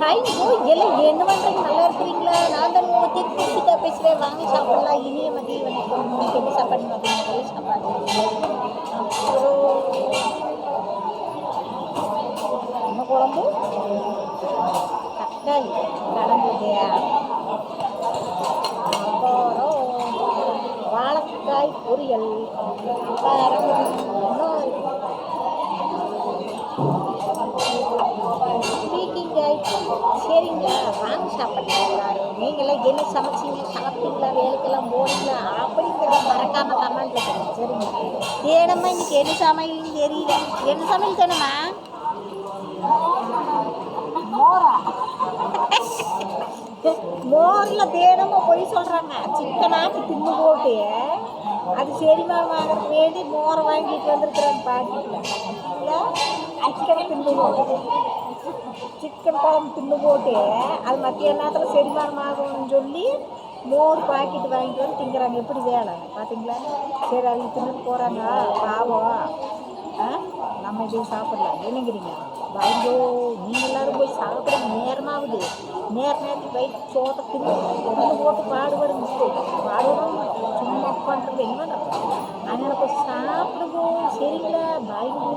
Hi ஓ எல்லாம் என்ன பண்ணுறீங்க நல்லா இருக்கிறீங்களா? நான் தான் பற்றி பேசிட்டா பேசுகிறேன் வாங்கி சாப்பிடலாம். இனிய மதிய வணக்கம். உங்களுக்கு என்ன சாப்பாடு மதியம் சாப்பாடு அப்புறம் என்ன குழம்பு? தக்காளி. கடம்புதையா அப்புறம் வாழைக்காய் பொரியல். அப்புறம் சரிங்க. வாங்க சாப்பிடலாம் எல்லாரும் நீங்களாம் என்ன சமைச்சிங்க சாப்பிட்டீங்களா? வேலைக்கெல்லாம் போனீங்களா? அப்படிங்கிறத மறக்காம கமெண்ட்ல சொல்லுங்க. சரிங்க தேனம்மா இன்னைக்கு என்ன சமையல்னு தெரியல. என்ன சமையல் தானம்மா மோரா. மோரில் தேடமா பொய் சொல்கிறாங்க சிக்கனாக்கி தின்னு போட்டு. அது செரிமா வாங்குறதுக்கு வேண்டி மோரை வாங்கிட்டு வந்திருக்கிறாங்க பாட்டி இல்லை? சிக்கனை தின்னு போட்டு சிக்கன் குழம்பு தின்னு போட்டு அது மத்திய நேரத்தில் செரிமானம் ஆகும்னு சொல்லி மோர் பாக்கெட் வாங்கிட்டு வந்து திங்கிறாங்க. எப்படி வேலை? பார்த்தீங்களா சரி அவங்க தின்னுட்டு போகிறாங்க பாவம். ஆ? நம்ம இதையும் சாப்பிடலாம் என்னங்கிறீங்க? வாங்கோ நீங்கள் எல்லாரும் போய் சாப்பிட நேரமாகுது. நேர நேரத்துக்கு வயிற்று சோத்தை தின்னு தின்னு போட்டு பாடுபடுங்க பாடுபடும் சும்மா உட்காந்துருக்கு என்ன? அதனால் போய் சாப்பிடுவோம். சரிங்களா? பாய்ங்கோ